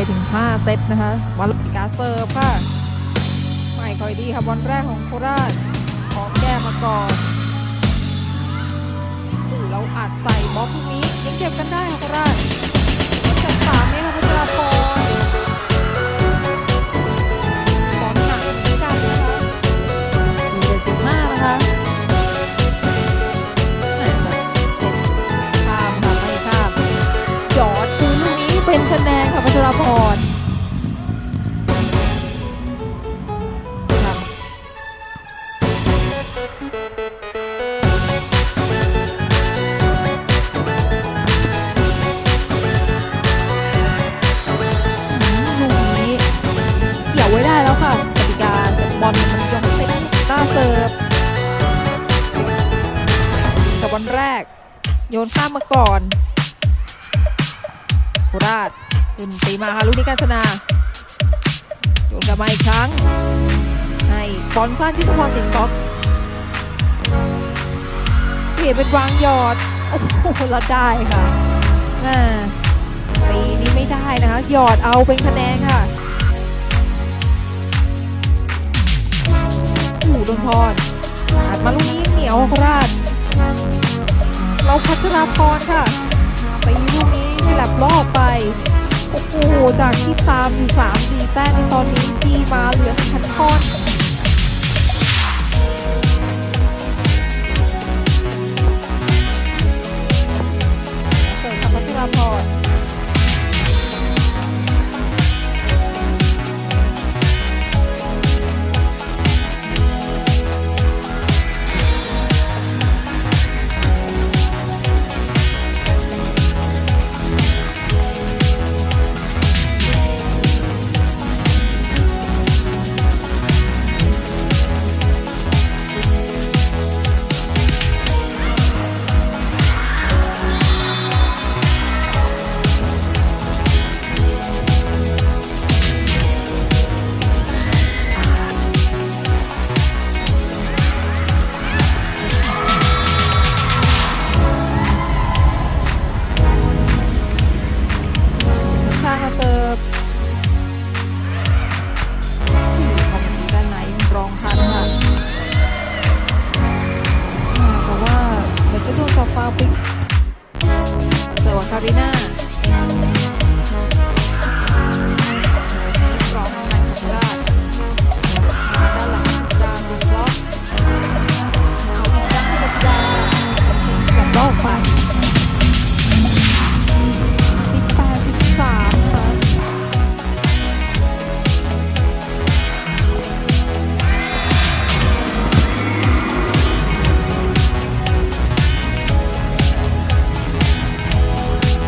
ไปถึง 5 เซตนะคะมาลุกาเซิร์ฟค่ะใหม่ค่อยดีค่ะบอลแรกของโคราชของแก้มาก่อนเราอาจใส่บล็อกพวกนี้ยังเก็บกันได้ค่ะโคราช คะแนนค่ะพัชรพรครับลูกนี้เกี่ยวไว้ได้แล้วค่ะติกาแต่บอลมันยกไปได้หน้าเซิร์ฟกับบอลแรกโยนข้ามมาก่อน โคราชขึ้นตีมาค่ะลูกนี้การชนะโยนกลับมาอีกครั้ง ให้บอลสั้นที่สปอร์ติงบ็อกเปลี่ยเป็นวางหยอด โอ้โหแล้วได้ค่ะมาตีนี้ไม่ได้นะคะ หยอดเอาเป็นคะแนนค่ะอ้โหโดนพรอัดมาลูกนี้เหนียวโคราช เราพัชราพรค่ะตีลูกนี้ แลบล่อไป โอ้โห จากที่ตามอยู่3 4แต้มในตอนนี้จีมาเหลือคะแน